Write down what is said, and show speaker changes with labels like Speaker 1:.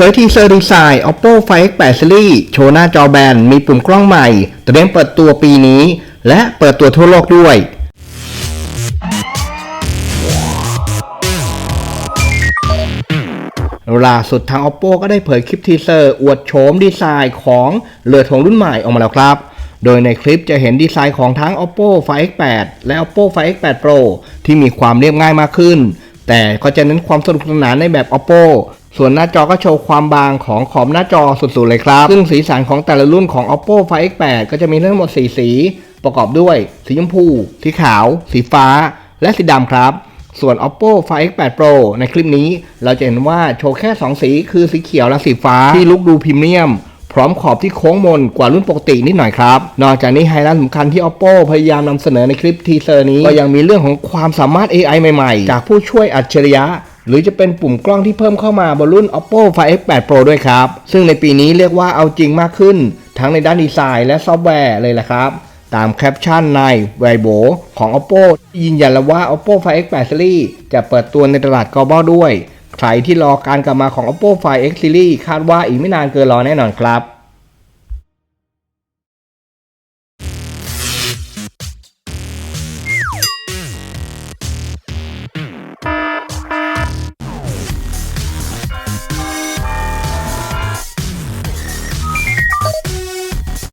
Speaker 1: ผยทีเซอร์ดีไซน์ Oppo Find X8 Series โชว์หน้าจอแบน มีปุ่มกล้องใหม่ เตรียมเปิดตัวปีนี้ และเปิดตัวทั่วโลกด้วย ล่าสุดทาง Oppo ก็ได้เผยคลิปทีเซอร์ อวดโฉมดีไซน์ของเรือธงรุ่นใหม่ออกมาแล้วครับ โดยในคลิปจะเห็นดีไซน์ของทั้ง Oppo Find X8 และ Oppo Find X8 Pro ที่มีความเรียบง่ายมากขึ้น แต่ก็จะเน้นความสนุกสนานในแบบ Oppo ส่วนหน้าจอก็โชว์ความบางของขอบหน้าจอสุดๆเลยครับ ซึ่งสีสันของแต่ละรุ่นของ Oppo Find X8 ก็จะมีทั้งหมด 4 สีประกอบด้วย สีชมพู สีขาว สีฟ้า และสีดำครับ ส่วน Oppo Find X8 Pro ในคลิปนี้ เราจะเห็นว่าโชว์แค่ 2 สีคือสีเขียวและสีฟ้าที่ลุกดูพรีเมียมพร้อมขอบที่โค้งมนกว่ารุ่นปกตินิดหน่อยครับ นอกจากนี้ไฮไลท์สำคัญที่ Oppo พยายามนำเสนอในคลิปทีเซอร์นี้ ก็ยังมีเรื่องของความสามารถ AI ใหม่ๆ จากผู้ช่วยอัจฉริยะ หรือจะเป็นปุ่มกล้องที่เพิ่มเข้ามาบนรุ่น Oppo Find X8 Pro ด้วยครับ ซึ่งในปีนี้เรียกว่าเอาจริงมากขึ้น ทั้งในด้านดีไซน์และซอฟต์แวร์เลยแหละครับตามแคปชั่นในไวโบของ Oppo ยืนยันแล้วว่า Oppo Find X8 Series จะเปิดตัวในตลาด global ด้วย ใครที่รอการกลับมาของ Oppo Find X Series คาดว่าอีกไม่นานเกินรอแน่นอนครับ